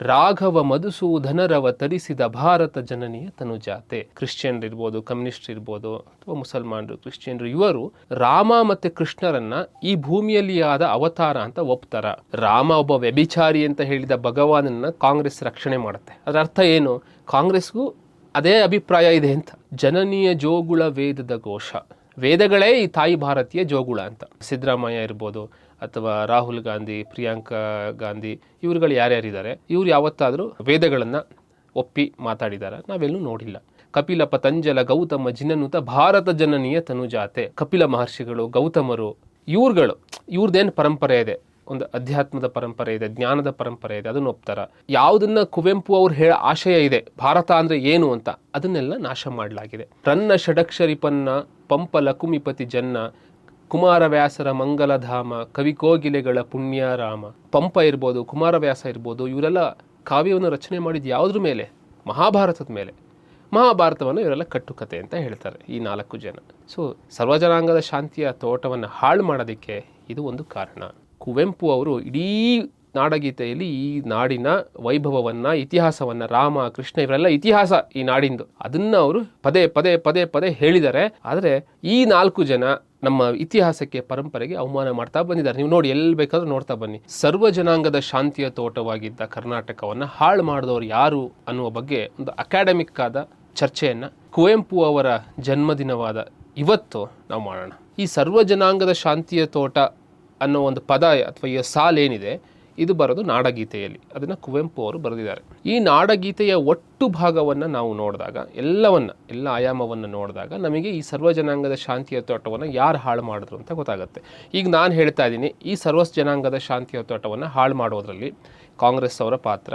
ರಾಘವ ಮಧುಸೂಧನರವ ತರಿಸಿದ ಭಾರತ ಜನನಿಯ ತನುಜಾತೆ. ಕ್ರಿಶ್ಚಿಯನ್ರು ಇರ್ಬೋದು ಕಮ್ಯುನಿಸ್ಟ್ ಇರ್ಬೋದು, ಅಥವಾ ಮುಸಲ್ಮಾನರು, ಕ್ರಿಶ್ಚಿಯನ್ರು, ಇವರು ರಾಮ ಮತ್ತೆ ಕೃಷ್ಣರನ್ನ ಈ ಭೂಮಿಯಲ್ಲಿ ಆದ ಅವತಾರ ಅಂತ ಒಪ್ತಾರ. ರಾಮ ಒಬ್ಬ ವ್ಯಭಿಚಾರಿ ಅಂತ ಹೇಳಿದ ಭಗವಾನನ್ನ ಕಾಂಗ್ರೆಸ್ ರಕ್ಷಣೆ ಮಾಡುತ್ತೆ. ಅದರ ಅರ್ಥ ಏನು? ಕಾಂಗ್ರೆಸ್ಗೂ ಅದೇ ಅಭಿಪ್ರಾಯ ಇದೆ ಅಂತ. ಜನನೀಯ ಜೋಗುಳ ವೇದದ ಘೋಷ. ವೇದಗಳೇ ಈ ತಾಯಿ ಭಾರತೀಯ ಜೋಗುಳ ಅಂತ. ಸಿದ್ದರಾಮಯ್ಯ ಇರ್ಬೋದು ಅಥವಾ ರಾಹುಲ್ ಗಾಂಧಿ, ಪ್ರಿಯಾಂಕಾ ಗಾಂಧಿ, ಇವ್ರುಗಳು ಯಾರ್ಯಾರಿದ್ದಾರೆ, ಇವ್ರು ಯಾವತ್ತಾದರೂ ವೇದಗಳನ್ನು ಒಪ್ಪಿ ಮಾತಾಡಿದ್ದಾರೆ ನಾವೆಲ್ಲೂ ನೋಡಿಲ್ಲ. ಕಪಿಲ ಪತಂಜಲ ಗೌತಮ ಜಿನನುತ ಭಾರತ ಜನನೀಯ ತನುಜಾತೆ. ಕಪಿಲ ಮಹರ್ಷಿಗಳು, ಗೌತಮರು, ಇವ್ರುಗಳು ಇವ್ರದ್ದೇನು ಪರಂಪರೆ ಇದೆ? ಒಂದು ಅಧ್ಯಾತ್ಮದ ಪರಂಪರೆ ಇದೆ, ಜ್ಞಾನದ ಪರಂಪರೆ ಇದೆ, ಅದನ್ನು ಒಪ್ತಾರ. ಯಾವುದನ್ನ ಕುವೆಂಪು ಅವ್ರು ಹೇಳ ಆಶಯ ಇದೆ, ಭಾರತ ಅಂದ್ರೆ ಏನು ಅಂತ, ಅದನ್ನೆಲ್ಲ ನಾಶ ಮಾಡಲಾಗಿದೆ. ರನ್ನ ಷಡಕ್ಷರಿಪನ್ನ ಪಂಪ ಲಕುಮಿಪತಿ ಜನ್ನ ಕುಮಾರವ್ಯಾಸರ ಮಂಗಲಧಾಮ, ಕವಿಕೋಗಿಲೆಗಳ ಪುಣ್ಯರಾಮ, ಪಂಪ ಇರ್ಬೋದು, ಕುಮಾರವ್ಯಾಸ ಇರ್ಬೋದು, ಇವರೆಲ್ಲ ಕಾವ್ಯವನ್ನು ರಚನೆ ಮಾಡಿದ ಯಾವುದ್ರ ಮೇಲೆ? ಮಹಾಭಾರತದ ಮೇಲೆ. ಮಹಾಭಾರತವನ್ನು ಇವರೆಲ್ಲ ಕಟ್ಟುಕತೆ ಅಂತ ಹೇಳ್ತಾರೆ ಈ ನಾಲ್ಕು ಜನ. ಸೊ ಸರ್ವಜನಾಂಗದ ಶಾಂತಿಯ ತೋಟವನ್ನು ಹಾಳು ಮಾಡೋದಕ್ಕೆ ಇದು ಒಂದು ಕಾರಣ. ಕುವೆಂಪು ಅವರು ಇಡೀ ನಾಡಗೀತೆಯಲ್ಲಿ ಈ ನಾಡಿನ ವೈಭವವನ್ನು, ಇತಿಹಾಸವನ್ನು, ರಾಮ, ಕೃಷ್ಣ ಇವರೆಲ್ಲ ಇತಿಹಾಸ ಈ ನಾಡಿಂದು. ಅದನ್ನು ಅವರು ಪದೇ ಪದೇ ಪದೇ ಪದೇ ಹೇಳಿದ್ದಾರೆ. ಆದರೆ ಈ ನಾಲ್ಕು ಜನ ನಮ್ಮ ಇತಿಹಾಸಕ್ಕೆ ಪರಂಪರೆಗೆ ಅವಮಾನ ಮಾಡ್ತಾ ಬಂದಿದ್ದಾರೆ. ನೀವು ನೋಡಿ, ಎಲ್ಲಿ ಬೇಕಾದ್ರೂ ನೋಡ್ತಾ ಬನ್ನಿ. ಸರ್ವ ಜನಾಂಗದ ಶಾಂತಿಯ ತೋಟವಾಗಿದ್ದ ಕರ್ನಾಟಕವನ್ನ ಹಾಳು ಮಾಡಿದವರು ಯಾರು ಅನ್ನುವ ಬಗ್ಗೆ ಒಂದು ಅಕಾಡೆಮಿಕ್ ಆದ ಚರ್ಚೆಯನ್ನ ಕುವೆಂಪು ಅವರ ಜನ್ಮದಿನವಾದ ಇವತ್ತು ನಾವು ಮಾಡೋಣ. ಈ ಸರ್ವ ಜನಾಂಗದ ಶಾಂತಿಯ ತೋಟ ಅನ್ನೋ ಒಂದು ಪದ ಅಥವಾ ಈ ಸಾಲೇನಿದೆ ಇದು ಬರೋದು ನಾಡಗೀತೆಯಲ್ಲಿ. ಅದನ್ನು ಕುವೆಂಪು ಅವರು ಬರೆದಿದ್ದಾರೆ. ಈ ನಾಡಗೀತೆಯ ಒಟ್ಟು ಭಾಗವನ್ನು ನಾವು ನೋಡಿದಾಗ, ಎಲ್ಲವನ್ನ, ಎಲ್ಲ ಆಯಾಮವನ್ನು ನೋಡಿದಾಗ ನಮಗೆ ಈ ಸರ್ವ ಜನಾಂಗದ ಶಾಂತಿಯ ತೋಟವನ್ನು ಯಾರು ಹಾಳು ಮಾಡಿದ್ರು ಅಂತ ಗೊತ್ತಾಗುತ್ತೆ. ಈಗ ನಾನು ಹೇಳ್ತಾ ಇದ್ದೀನಿ, ಈ ಸರ್ವ ಜನಾಂಗದ ಶಾಂತಿಯ ತೋಟವನ್ನು ಹಾಳು ಮಾಡೋದರಲ್ಲಿ ಕಾಂಗ್ರೆಸ್ ಅವರ ಪಾತ್ರ,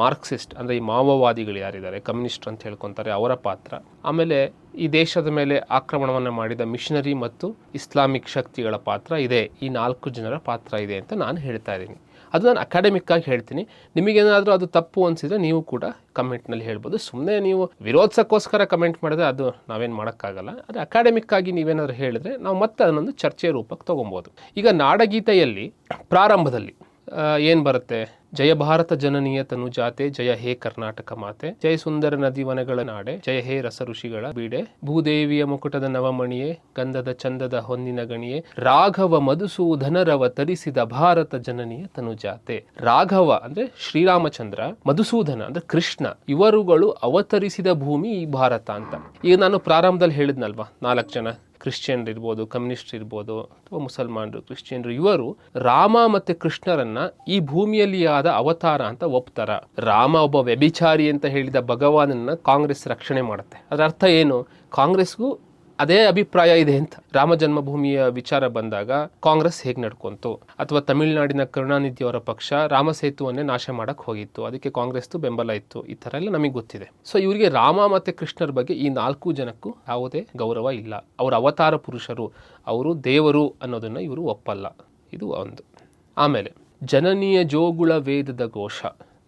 ಮಾರ್ಕ್ಸಿಸ್ಟ್ ಅಂದರೆ ಈ ಮಾವೋವಾದಿಗಳು ಯಾರಿದ್ದಾರೆ, ಕಮ್ಯುನಿಸ್ಟ್ ಅಂತ ಹೇಳ್ಕೊತಾರೆ ಅವರ ಪಾತ್ರ, ಆಮೇಲೆ ಈ ದೇಶದ ಮೇಲೆ ಆಕ್ರಮಣವನ್ನು ಮಾಡಿದ ಮಿಷನರಿ ಮತ್ತು ಇಸ್ಲಾಮಿಕ್ ಶಕ್ತಿಗಳ ಪಾತ್ರ ಇದೆ, ಈ ನಾಲ್ಕು ಜನರ ಪಾತ್ರ ಇದೆ ಅಂತ ನಾನು ಹೇಳ್ತಾ ಇದ್ದೀನಿ. ಅದು ನಾನು ಅಕಾಡೆಮಿಕ್ ಆಗಿ ಹೇಳ್ತೀನಿ. ನಿಮಗೇನಾದರೂ ಅದು ತಪ್ಪು ಅನಿಸಿದ್ರೆ ನೀವು ಕೂಡ ಕಮೆಂಟ್ನಲ್ಲಿ ಹೇಳ್ಬೋದು. ಸುಮ್ಮನೆ ನೀವು ವಿರೋಧಿಸೋಕ್ಕೋಸ್ಕರ ಕಮೆಂಟ್ ಮಾಡಿದ್ರೆ ಅದು ನಾವೇನು ಮಾಡೋಕ್ಕಾಗಲ್ಲ. ಅದು ಅಕಾಡೆಮಿಕ್ ಆಗಿ ನೀವೇನಾದರೂ ಹೇಳಿದ್ರೆ ನಾವು ಮತ್ತೆ ಅದನ್ನೊಂದು ಚರ್ಚೆಯ ರೂಪಕ್ಕೆ ತೊಗೊಬೋದು. ಈಗ ನಾಡಗೀತೆಯಲ್ಲಿ ಪ್ರಾರಂಭದಲ್ಲಿ ಏನು ಬರುತ್ತೆ? ಜಯ ಭಾರತ ಜನನೀಯ ತನುಜಾತೆ ಜಯ ಹೇ ಕರ್ನಾಟಕ ಮಾತೆ, ಜಯ ಸುಂದರ ನದಿ ವನಗಳ ನಾಡೆ, ಜಯ ಹೇ ರಸ ಋಷಿಗಳ ಬೀಡೆ, ಭೂದೇವಿಯ ಮುಕುಟದ ನವಮಣಿಯೇ, ಗಂಧದ ಚಂದದ ಹೊನ್ನಿನ ಗಣಿಯೇ, ರಾಘವ ಮಧುಸೂದನರವ ತರಿಸಿದ ಭಾರತ ಜನನೀಯ ತನುಜಾತೆ ರಾಘವ ಅಂದ್ರೆ ಶ್ರೀರಾಮಚಂದ್ರ ಮಧುಸೂಧನ ಅಂದ್ರೆ ಕೃಷ್ಣ, ಇವರುಗಳು ಅವತರಿಸಿದ ಭೂಮಿ ಈ ಭಾರತ ಅಂತ. ಈಗ ನಾನು ಪ್ರಾರಂಭದಲ್ಲಿ ಹೇಳಿದ್ನಲ್ವಾ ನಾಲ್ಕು ಜನ? ಕ್ರಿಶ್ಚಿಯನ್ರು ಇರ್ಬೋದು ಕಮ್ಯುನಿಸ್ಟ್ ಇರ್ಬೋದು ಅಥವಾ ಮುಸಲ್ಮಾನರು, ಕ್ರಿಶ್ಚಿಯನ್ರು, ಇವರು ರಾಮ ಮತ್ತೆ ಕೃಷ್ಣರನ್ನ ಈ ಭೂಮಿಯಲ್ಲಿ ಆದ ಅವತಾರ ಅಂತ ಒಪ್ತಾರ. ರಾಮ ಒಬ್ಬ ವ್ಯಭಿಚಾರಿ ಅಂತ ಹೇಳಿದ ಭಗವಾನನ್ನ ಕಾಂಗ್ರೆಸ್ ರಕ್ಷಣೆ ಮಾಡುತ್ತೆ. ಅದರ ಅರ್ಥ ಏನು? ಕಾಂಗ್ರೆಸ್ಗೂ ಅದೇ ಅಭಿಪ್ರಾಯ ಇದೆ ಅಂತ. ರಾಮ ಜನ್ಮಭೂಮಿಯ ವಿಚಾರ ಬಂದಾಗ ಕಾಂಗ್ರೆಸ್ ಹೇಗೆ ನಡ್ಕೊಂತು? ಅಥವಾ ತಮಿಳುನಾಡಿನ ಕರುಣಾನಿಧಿ ಅವರ ಪಕ್ಷ ರಾಮ ಸೇತುವನ್ನೇ ನಾಶ ಮಾಡಕ್ ಹೋಗಿತ್ತು. ಅದಕ್ಕೆ ಕಾಂಗ್ರೆಸ್ದು ಬೆಂಬಲ ಇತ್ತು. ಈ ಥರ ಎಲ್ಲ ನಮಗೆ ಗೊತ್ತಿದೆ. ಸೊ ಇವರಿಗೆ ರಾಮ ಮತ್ತೆ ಕೃಷ್ಣರ ಬಗ್ಗೆ ಈ ನಾಲ್ಕು ಜನಕ್ಕೂ ಯಾವುದೇ ಗೌರವ ಇಲ್ಲ. ಅವರ ಅವತಾರ ಪುರುಷರು, ಅವರು ದೇವರು ಅನ್ನೋದನ್ನ ಇವರು ಒಪ್ಪಲ್ಲ. ಇದು ಒಂದು. ಆಮೇಲೆ, ಜನನೀಯ ಜೋಗುಳ ವೇದದ ಘೋಷ.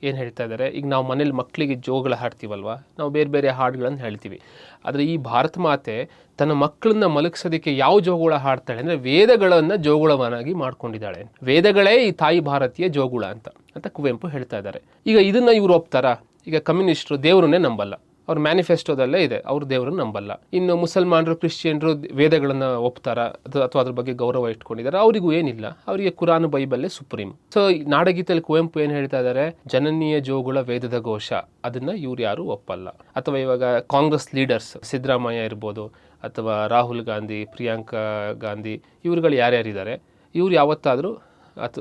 ಏನು ಹೇಳ್ತಾ ಇದ್ದಾರೆ ಈಗ ನಾವು ಮನೇಲಿ ಮಕ್ಕಳಿಗೆ ಜೋಗಳ ಹಾಡ್ತೀವಲ್ವ, ನಾವು ಬೇರೆ ಬೇರೆ ಹಾಡುಗಳನ್ನು ಹೇಳ್ತೀವಿ. ಆದರೆ ಈ ಭಾರತ ಮಾತೆ ತನ್ನ ಮಕ್ಕಳನ್ನ ಮಲಗಿಸೋದಕ್ಕೆ ಯಾವ ಜೋಗುಳ ಹಾಡ್ತಾಳೆ ಅಂದರೆ ವೇದಗಳನ್ನು ಜೋಗುಳವನ್ನಾಗಿ ಮಾಡ್ಕೊಂಡಿದ್ದಾಳೆ. ವೇದಗಳೇ ಈ ತಾಯಿ ಭಾರತೀಯ ಜೋಗುಳ ಅಂತ ಅಂತ ಕುವೆಂಪು ಹೇಳ್ತಾ ಇದ್ದಾರೆ ಈಗ ಇದನ್ನು ಇವರು ಒಪ್ತಾರಾ? ಈಗ ಕಮ್ಯುನಿಸ್ಟ್ರು ದೇವರನ್ನೇ ನಂಬಲ್ಲ. ಅವ್ರ ಮ್ಯಾನಿಫೆಸ್ಟೋದಲ್ಲೇ ಇದೆ. ಅವ್ರ ದೇವರನ್ನು ನಂಬಲ್ಲ. ಇನ್ನು ಮುಸಲ್ಮಾನರು, ಕ್ರಿಶ್ಚಿಯನ್ರು ವೇದಗಳನ್ನು ಒಪ್ತಾರ? ಅಥವಾ ಅದ್ರ ಬಗ್ಗೆ ಗೌರವ ಇಟ್ಕೊಂಡಿದ್ದಾರೆ ಅವರಿಗೂ ಏನಿಲ್ಲ. ಅವರಿಗೆ ಕುರಾನ್, ಬೈಬಲ್ಲೇ ಸುಪ್ರೀಂ. ಸೊ ನಾಡಗೀತೆಯಲ್ಲಿ ಕುವೆಂಪು ಏನು ಹೇಳ್ತಾ ಇದ್ದಾರೆ ಜನನೀಯ ಜೋಗುಳ ವೇದದ ಘೋಷ. ಅದನ್ನ ಇವ್ರು ಯಾರು ಒಪ್ಪಲ್ಲ. ಅಥವಾ ಇವಾಗ ಕಾಂಗ್ರೆಸ್ ಲೀಡರ್ಸ್, ಸಿದ್ದರಾಮಯ್ಯ ಇರ್ಬೋದು, ಅಥವಾ ರಾಹುಲ್ ಗಾಂಧಿ, ಪ್ರಿಯಾಂಕಾ ಗಾಂಧಿ, ಇವ್ರುಗಳು ಯಾರ್ಯಾರಿದ್ದಾರೆ? ಇವ್ರು ಯಾವತ್ತಾದರೂ ಅಥ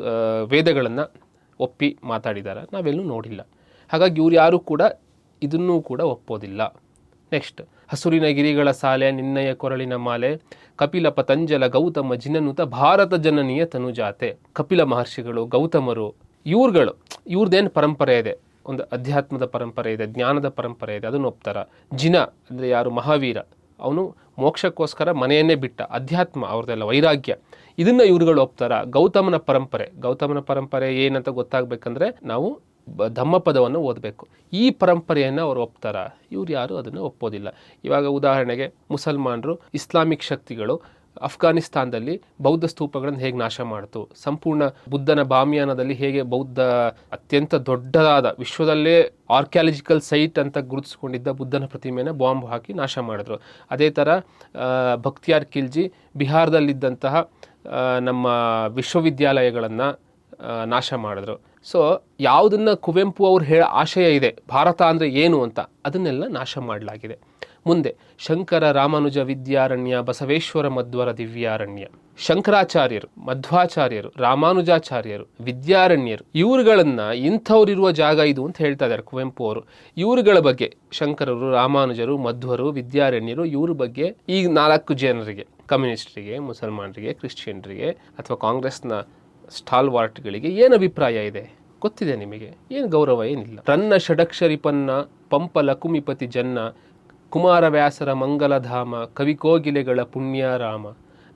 ವೇದಗಳನ್ನು ಒಪ್ಪಿ ಮಾತಾಡಿದ್ದಾರೆ ನಾವೆಲ್ಲೂ ನೋಡಿಲ್ಲ. ಹಾಗಾಗಿ ಇವ್ರು ಯಾರು ಕೂಡ ಇದನ್ನೂ ಕೂಡ ಒಪ್ಪೋದಿಲ್ಲ. ನೆಕ್ಸ್ಟ್, ಹಸುರಿನ ಗಿರಿಗಳ ಸಾಲೆ, ನಿನ್ನಯ ಕೊರಳಿನ ಮಾಲೆ ಕಪಿಲ ಪತಂಜಲ ಗೌತಮ ಜಿನನುತ, ಭಾರತ ಜನನೀಯ ತನುಜಾತೆ. ಕಪಿಲ ಮಹರ್ಷಿಗಳು, ಗೌತಮರು, ಇವ್ರುಗಳು ಇವ್ರದ್ದೇನು ಪರಂಪರೆ ಇದೆ? ಒಂದು ಅಧ್ಯಾತ್ಮದ ಪರಂಪರೆ ಇದೆ, ಜ್ಞಾನದ ಪರಂಪರೆ ಇದೆ, ಅದನ್ನು ಒಪ್ತಾರ. ಜಿನ ಅಂದರೆ ಯಾರು? ಮಹಾವೀರ. ಅವನು ಮೋಕ್ಷಕ್ಕೋಸ್ಕರ ಮನೆಯನ್ನೇ ಬಿಟ್ಟ, ಅಧ್ಯಾತ್ಮ, ಅವ್ರದ್ದೆಲ್ಲ ವೈರಾಗ್ಯ. ಇದನ್ನು ಇವ್ರುಗಳು ಒಪ್ತಾರ. ಗೌತಮನ ಪರಂಪರೆ. ಗೌತಮನ ಪರಂಪರೆ ಏನಂತ ಗೊತ್ತಾಗಬೇಕಂದ್ರೆ, ನಾವು ಧಮ್ಮಪದವನ್ನು ಓದಬೇಕು. ಈ ಪರಂಪರೆಯನ್ನು ಅವರು ಒಪ್ತಾರ. ಇವ್ರು ಯಾರು ಅದನ್ನು ಒಪ್ಪೋದಿಲ್ಲ. ಇವಾಗ ಉದಾಹರಣೆಗೆ ಮುಸಲ್ಮಾನರು, ಇಸ್ಲಾಮಿಕ್ ಶಕ್ತಿಗಳು ಅಫ್ಘಾನಿಸ್ತಾನದಲ್ಲಿ ಬೌದ್ಧ ಸ್ತೂಪಗಳನ್ನು ಹೇಗೆ ನಾಶ ಮಾಡಿತು. ಸಂಪೂರ್ಣ ಬುದ್ಧನ ಬಾಮಿಯಾನದಲ್ಲಿ ಹೇಗೆ ಬೌದ್ಧ ಅತ್ಯಂತ ದೊಡ್ಡದಾದ ವಿಶ್ವದಲ್ಲೇ ಆರ್ಕ್ಯಾಲಜಿಕಲ್ ಸೈಟ್ ಅಂತ ಗುರುತಿಸ್ಕೊಂಡಿದ್ದ ಬುದ್ಧನ ಪ್ರತಿಮೆಯನ್ನು ಬಾಂಬ್ ಹಾಕಿ ನಾಶ ಮಾಡಿದ್ರು. ಅದೇ ಥರ ಭಕ್ತಿಯಾರ್ ಖಿಲ್ಜಿ ಬಿಹಾರದಲ್ಲಿದ್ದಂತಹ ನಮ್ಮ ವಿಶ್ವವಿದ್ಯಾಲಯಗಳನ್ನು ನಾಶ ಮಾಡಿದ್ರು. ಸೊ ಯಾವುದನ್ನ ಕುವೆಂಪು ಅವ್ರು ಹೇಳ ಆಶಯ ಇದೆ, ಭಾರತ ಅಂದರೆ ಏನು ಅಂತ ಅದನ್ನೆಲ್ಲ ನಾಶ ಮಾಡಲಾಗಿದೆ. ಮುಂದೆ ಶಂಕರ ರಾಮಾನುಜ ವಿದ್ಯಾರಣ್ಯ, ಬಸವೇಶ್ವರ ಮಧ್ವರ ದಿವ್ಯಾರಣ್ಯ. ಶಂಕರಾಚಾರ್ಯರು, ಮಧ್ವಾಚಾರ್ಯರು, ರಾಮಾನುಜಾಚಾರ್ಯರು, ವಿದ್ಯಾರಣ್ಯರು, ಇವ್ರುಗಳನ್ನು ಇಂಥವ್ರಿರುವ ಜಾಗ ಇದು ಅಂತ ಹೇಳ್ತಾ ಇದ್ದಾರೆ ಕುವೆಂಪು ಅವರು. ಇವರುಗಳ ಬಗ್ಗೆ ಶಂಕರರು, ರಾಮಾನುಜರು, ಮಧ್ವರು, ವಿದ್ಯಾರಣ್ಯರು ಇವ್ರ ಬಗ್ಗೆ ಈ ನಾಲ್ಕು ಜನರಿಗೆ, ಕಮ್ಯುನಿಸ್ಟ್ರಿಗೆ, ಮುಸಲ್ಮಾನರಿಗೆ, ಕ್ರಿಶ್ಚಿಯನ್ರಿಗೆ ಅಥವಾ ಕಾಂಗ್ರೆಸ್ನ ಸ್ಟಾಲ್ ವಾರ್ಟ್ಗಳಿಗೆ ಏನು ಅಭಿಪ್ರಾಯ ಇದೆ? ಗೊತ್ತಿದೆ ನಿಮಗೆ? ಏನು ಗೌರವ ಏನಿಲ್ಲ? ತನ್ನ ಷಡಕ್ಷರಿಪನ್ನ ಪಂಪ ಲಕುಮಿಪತಿ ಜನ್ನ, ಕುಮಾರವ್ಯಾಸರ ಮಂಗಲಧಾಮ, ಕವಿಕೋಗಿಲೆಗಳ ಪುಣ್ಯರಾಮ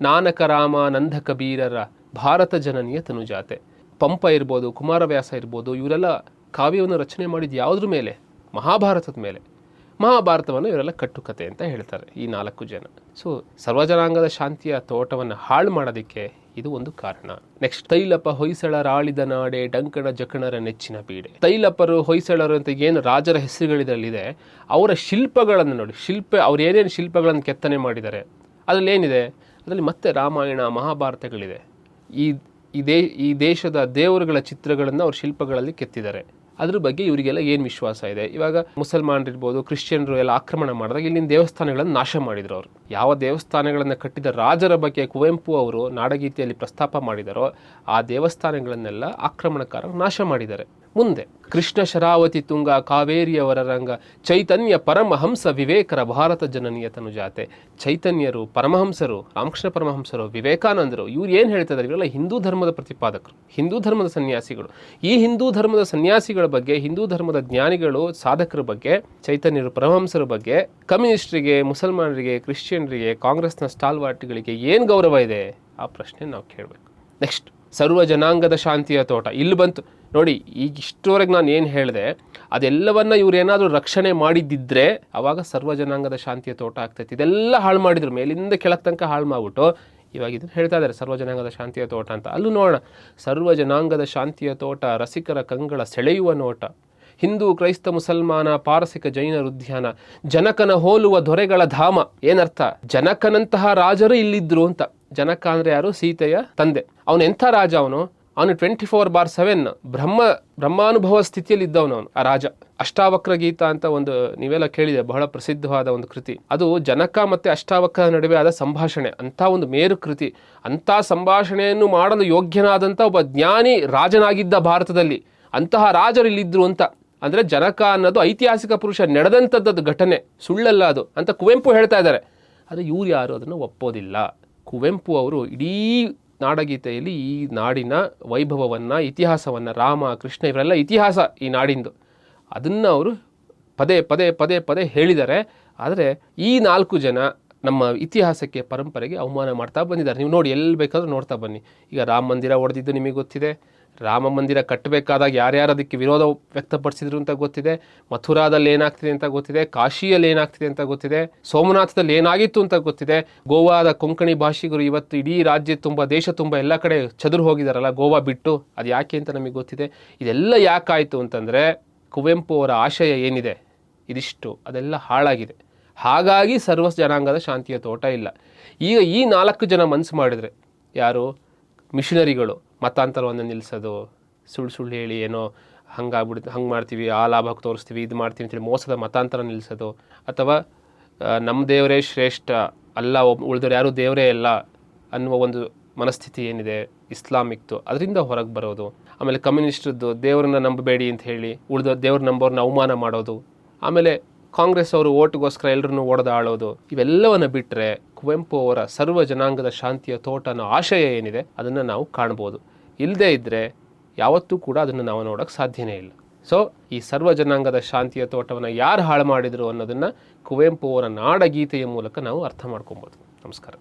ನಾನಕ ರಾಮ ನಂದ ಕಬೀರರ ಭಾರತ ಜನನಿಯ ತನುಜಾತೆ. ಪಂಪ ಇರ್ಬೋದು, ಕುಮಾರವ್ಯಾಸ ಇರ್ಬೋದು, ಇವರೆಲ್ಲ ಕಾವ್ಯವನ್ನು ರಚನೆ ಮಾಡಿದ ಯಾವುದ್ರ ಮೇಲೆ? ಮಹಾಭಾರತದ ಮೇಲೆ. ಮಹಾಭಾರತವನ್ನು ಇವರೆಲ್ಲ ಕಟ್ಟುಕತೆ ಅಂತ ಹೇಳ್ತಾರೆ ಈ ನಾಲ್ಕು ಜನ. ಸೊ ಸರ್ವಜನಾಂಗದ ಶಾಂತಿಯ ತೋಟವನ್ನು ಹಾಳು ಮಾಡೋದಕ್ಕೆ ಇದು ಒಂದು ಕಾರಣ. ನೆಕ್ಸ್ಟ್ ತೈಲಪ ಹೊಯ್ಸಳರಾಳಿದ ನಾಡೆ ಡಂಕಣ ಜಕಣರ ನೆಚ್ಚಿನ ಪೀಡೆ. ತೈಲಪರು ಹೊಯ್ಸಳರು ಅಂತ ಏನು ರಾಜರ ಹೆಸರುಗಳಿದರಲ್ಲಿದೆ, ಅವರ ಶಿಲ್ಪಗಳನ್ನು ನೋಡಿ, ಶಿಲ್ಪ, ಅವ್ರು ಏನೇನು ಶಿಲ್ಪಗಳನ್ನು ಕೆತ್ತನೆ ಮಾಡಿದ್ದಾರೆ ಅದರಲ್ಲಿ ಏನಿದೆ ಅದರಲ್ಲಿ ಮತ್ತೆ ರಾಮಾಯಣ, ಮಹಾಭಾರತಗಳಿದೆ. ಈ ಈ ದೇ, ಈ ದೇಶದ ದೇವರುಗಳ ಚಿತ್ರಗಳನ್ನು ಅವ್ರ ಶಿಲ್ಪಗಳಲ್ಲಿ ಕೆತ್ತಿದ್ದಾರೆ. ಅದ್ರ ಬಗ್ಗೆ ಇವರಿಗೆಲ್ಲ ಏನು ವಿಶ್ವಾಸ ಇದೆ? ಇವಾಗ ಮುಸಲ್ಮಾನರಿರ್ಬೋದು, ಕ್ರಿಶ್ಚಿಯನ್ರು ಎಲ್ಲ ಆಕ್ರಮಣ ಮಾಡಿದಾಗ ಇಲ್ಲಿನ ದೇವಸ್ಥಾನಗಳನ್ನು ನಾಶ ಮಾಡಿದ್ರು ಅವರು. ಯಾವ ದೇವಸ್ಥಾನಗಳನ್ನು ಕಟ್ಟಿದ ರಾಜರ ಬಗ್ಗೆ ಕುವೆಂಪು ಅವರು ನಾಡಗೀತೆಯಲ್ಲಿ ಪ್ರಸ್ತಾಪ ಮಾಡಿದಾರೋ, ಆ ದೇವಸ್ಥಾನಗಳನ್ನೆಲ್ಲ ಆಕ್ರಮಣಕಾರರು ನಾಶ ಮಾಡಿದ್ದಾರೆ. ಮುಂದೆ ಕೃಷ್ಣ ಶರಾವತಿ ತುಂಗ ಕಾವೇರಿಯವರ ರಂಗ, ಚೈತನ್ಯ ಪರಮಹಂಸ ವಿವೇಕರ ಭಾರತ ಜನನೀಯ ತನುಜಾತೆ. ಚೈತನ್ಯರು ಪರಮಹಂಸರು, ರಾಮಕೃಷ್ಣ ಪರಮಹಂಸರು, ವಿವೇಕಾನಂದರು, ಇವ್ರು ಏನು ಹೇಳ್ತಿದ್ದಾರೆ ಇವರೆಲ್ಲ ಹಿಂದೂ ಧರ್ಮದ ಪ್ರತಿಪಾದಕರು, ಹಿಂದೂ ಧರ್ಮದ ಸನ್ಯಾಸಿಗಳು. ಈ ಹಿಂದೂ ಧರ್ಮದ ಸನ್ಯಾಸಿಗಳ ಬಗ್ಗೆ, ಹಿಂದೂ ಧರ್ಮದ ಜ್ಞಾನಿಗಳು, ಸಾಧಕರ ಬಗ್ಗೆ, ಚೈತನ್ಯರು ಪರಮಹಂಸರ ಬಗ್ಗೆ, ಕಮ್ಯುನಿಸ್ಟ್ರಿಗೆ, ಮುಸಲ್ಮಾನರಿಗೆ, ಕ್ರಿಶ್ಚಿಯನ್ರಿಗೆ, ಕಾಂಗ್ರೆಸ್ನ ಸ್ಟಾಲ್ವಾರ್ಟ್ಗಳಿಗೆ ಏನು ಗೌರವ ಇದೆ? ಆ ಪ್ರಶ್ನೆ ನಾವು ಕೇಳಬೇಕು. ನೆಕ್ಸ್ಟ್ ಸರ್ವ ಜನಾಂಗದ ಶಾಂತಿಯ ತೋಟ. ಇಲ್ಲಿ ಬಂತು. ನೋಡಿ, ಈಗ ಇಷ್ಟರವರೆಗೆ ನಾನು ಏನು ಹೇಳಿದೆ, ಅದೆಲ್ಲವನ್ನ ಇವ್ರು ಏನಾದರೂ ರಕ್ಷಣೆ ಮಾಡಿದ್ದಿದ್ರೆ ಆವಾಗ ಸರ್ವ ಜನಾಂಗದ ಶಾಂತಿಯ ತೋಟ ಆಗ್ತೈತಿ ಇದೆಲ್ಲ ಹಾಳು ಮಾಡಿದ್ರು. ಮೇಲಿಂದ ಕೆಳಗೆ ತನಕ ಹಾಳು ಮಾಡಿಬಿಟ್ಟು ಇವಾಗ ಇದನ್ನು ಹೇಳ್ತಾ ಇದ್ದಾರೆ, ಸರ್ವ ಜನಾಂಗದ ಶಾಂತಿಯ ತೋಟ ಅಂತ. ಅಲ್ಲೂ ನೋಡೋಣ. ಸರ್ವ ಜನಾಂಗದ ಶಾಂತಿಯ ತೋಟ, ರಸಿಕರ ಕಂಗಳ ಸೆಳೆಯುವ ನೋಟ, ಹಿಂದೂ, ಕ್ರೈಸ್ತ, ಮುಸಲ್ಮಾನ, ಪಾರಸಿಕ ಜೈನರ ಉದ್ಯಾನ ಜನಕನ ಹೋಲುವ ದೊರೆಗಳ ಧಾಮ, ಏನರ್ಥ? ಜನಕನಂತಹ ರಾಜರು ಇಲ್ಲಿದ್ರು ಅಂತ. ಜನಕ ಅಂದರೆ ಯಾರು? ಸೀತೆಯ ತಂದೆ. ಅವನು ಎಂಥ ರಾಜ ಅವನು? ಅವನು twenty four bar seven Brahma, ಬ್ರಹ್ಮಾನುಭವ ಸ್ಥಿತಿಯಲ್ಲಿ ಇದ್ದವನು ಅವನು. ಆ ರಾಜ, ಅಷ್ಟಾವಕ್ರ ಗೀತ ಅಂತ ಒಂದು ನೀವೆಲ್ಲ ಕೇಳಿದೆ, ಬಹಳ ಪ್ರಸಿದ್ಧವಾದ ಒಂದು ಕೃತಿ. ಅದು ಜನಕ ಮತ್ತೆ ಅಷ್ಟಾವಕ್ರ ನಡುವೆ ಆದ ಸಂಭಾಷಣೆ ಅಂತ ಒಂದು ಮೇರು ಕೃತಿ. ಅಂತ ಸಂಭಾಷಣೆಯನ್ನು ಮಾಡಲು ಯೋಗ್ಯನಾದಂಥ ಒಬ್ಬ ಜ್ಞಾನಿ ರಾಜನಾಗಿದ್ದ ಭಾರತದಲ್ಲಿ. ಅಂತಹ ರಾಜರು ಇಲ್ಲಿದ್ರು ಅಂತ. ಅಂದ್ರೆ ಜನಕ ಅನ್ನೋದು ಐತಿಹಾಸಿಕ ಪುರುಷ ನಡೆದಂಥದ್ದು ಘಟನೆ, ಸುಳ್ಳಲ್ಲ ಅದು ಅಂತ ಕುವೆಂಪು ಹೇಳ್ತಾ ಇದ್ದಾರೆ. ಆದರೆ ಇವ್ರು ಯಾರು? ಅದನ್ನು ಒಪ್ಪೋದಿಲ್ಲ. ಕುವೆಂಪು ಅವರು ಇಡೀ ನಾಡಗೀತೆಯಲ್ಲಿ ಈ ನಾಡಿನ ವೈಭವವನ್ನು, ಇತಿಹಾಸವನ್ನು, ರಾಮ, ಕೃಷ್ಣ ಇವರೆಲ್ಲ ಇತಿಹಾಸ ಈ ನಾಡಿಂದು. ಅದನ್ನು ಅವರು ಪದೇ ಪದೇ ಪದೇ ಪದೇ ಹೇಳಿದ್ದಾರೆ. ಆದರೆ ಈ ನಾಲ್ಕು ಜನ ನಮ್ಮ ಇತಿಹಾಸಕ್ಕೆ, ಪರಂಪರೆಗೆ ಅವಮಾನ ಮಾಡ್ತಾ ಬಂದಿದ್ದಾರೆ. ನೀವು ನೋಡಿ ಎಲ್ಲಿ ಬೇಕಾದರೂ ನೋಡ್ತಾ ಬನ್ನಿ. ಈಗ ರಾಮ ಮಂದಿರ ಒಡೆದಿದ್ದು ನಿಮಗೆ ಗೊತ್ತಿದೆ. ರಾಮ ಮಂದಿರ ಕಟ್ಟಬೇಕಾದಾಗ ಯಾರ್ಯಾರು ಅದಕ್ಕೆ ವಿರೋಧ ವ್ಯಕ್ತಪಡಿಸಿದ್ರು ಅಂತ ಗೊತ್ತಿದೆ, ಮಥುರಾದಲ್ಲಿ ಏನಾಗ್ತಿದೆ ಅಂತ ಗೊತ್ತಿದೆ, ಕಾಶಿಯಲ್ಲಿ ಏನಾಗ್ತಿದೆ ಅಂತ ಗೊತ್ತಿದೆ, ಸೋಮನಾಥದಲ್ಲಿ ಏನಾಗಿತ್ತು ಅಂತ ಗೊತ್ತಿದೆ. ಗೋವಾದ ಕೊಂಕಣಿ ಭಾಷಿಗರು ಇವತ್ತು ಇಡೀ ರಾಜ್ಯ ತುಂಬ, ದೇಶ ತುಂಬ, ಎಲ್ಲ ಕಡೆ ಚದುರು ಹೋಗಿದಾರಲ್ಲ, ಗೋವಾ ಬಿಟ್ಟು. ಅದು ಯಾಕೆ ಅಂತ ನಮಗೆ ಗೊತ್ತಿದೆ. ಇದೆಲ್ಲ ಯಾಕಾಯಿತು ಅಂತಂದರೆ ಕುವೆಂಪು ಅವರ ಆಶಯ ಏನಿದೆ? ಇದಿಷ್ಟು. ಅದೆಲ್ಲ ಹಾಳಾಗಿದೆ. ಹಾಗಾಗಿ ಸರ್ವ ಜನಾಂಗದ ಶಾಂತಿಯ ತೋಟ ಇಲ್ಲ. ಈಗ ಈ ನಾಲ್ಕು ಜನ ಮನಸ್ಸು ಮಾಡಿದರೆ ಯಾರು? ಮಿಷನರಿಗಳು. ಮತಾಂತರವನ್ನು ನಿಲ್ಲಿಸೋದು, ಸುಳ್ಳು ಸುಳ್ಳು ಹೇಳಿ ಏನೋ ಹಂಗಾಗ್ಬಿಡುತ್ತೆ ಹಂಗೆ ಮಾಡ್ತೀವಿ, ಆ ಲಾಭಕ್ಕೆ ತೋರಿಸ್ತೀವಿ, ಇದು ಮಾಡ್ತೀವಿ ಅಂತೇಳಿ ಮೋಸದ ಮತಾಂತರ ನಿಲ್ಲಿಸೋದು. ಅಥವಾ ನಮ್ಮ ದೇವರೇ ಶ್ರೇಷ್ಠ ಅಲ್ಲ ಒಬ್ಬ ಉಳಿದವ್ರು ಯಾರೂ ದೇವರೇ ಅಲ್ಲ ಅನ್ನುವ ಒಂದು ಮನಸ್ಥಿತಿ ಏನಿದೆ, ಇಸ್ಲಾಮಿಕ್ದು, ಅದರಿಂದ ಹೊರಗೆ ಬರೋದು. ಆಮೇಲೆ ಕಮ್ಯುನಿಸ್ಟ್ರದ್ದು, ದೇವರನ್ನ ನಂಬಬೇಡಿ ಅಂತ ಹೇಳಿ, ಉಳಿದ, ದೇವ್ರ ನಂಬೋರನ್ನ ಅವಮಾನ ಮಾಡೋದು. ಆಮೇಲೆ ಕಾಂಗ್ರೆಸ್ ಅವರು ಓಟ್ಗೋಸ್ಕರ ಎಲ್ಲರನ್ನೂ ಓಡದಾಳೋದು ಇವೆಲ್ಲವನ್ನು ಬಿಟ್ಟರೆ ಕುವೆಂಪು ಅವರ ಸರ್ವ ಜನಾಂಗದ ಶಾಂತಿಯ ತೋಟ ಅನ್ನೋ ಆಶಯ ಏನಿದೆ ಅದನ್ನು ನಾವು ಕಾಣ್ಬೋದು. ಇಲ್ಲದೇ ಇದ್ದರೆ ಯಾವತ್ತೂ ಕೂಡ ಅದನ್ನು ನಾವು ನೋಡೋಕ್ಕೆ ಸಾಧ್ಯನೇ ಇಲ್ಲ. ಸೊ ಈ ಸರ್ವ ಜನಾಂಗದ ಶಾಂತಿಯ ತೋಟವನ್ನು ಯಾರು ಹಾಳು ಮಾಡಿದರು ಅನ್ನೋದನ್ನು ಕುವೆಂಪು ಅವರ ನಾಡಗೀತೆಯ ಮೂಲಕ ನಾವು ಅರ್ಥ ಮಾಡ್ಕೊಬೋದು. ನಮಸ್ಕಾರ.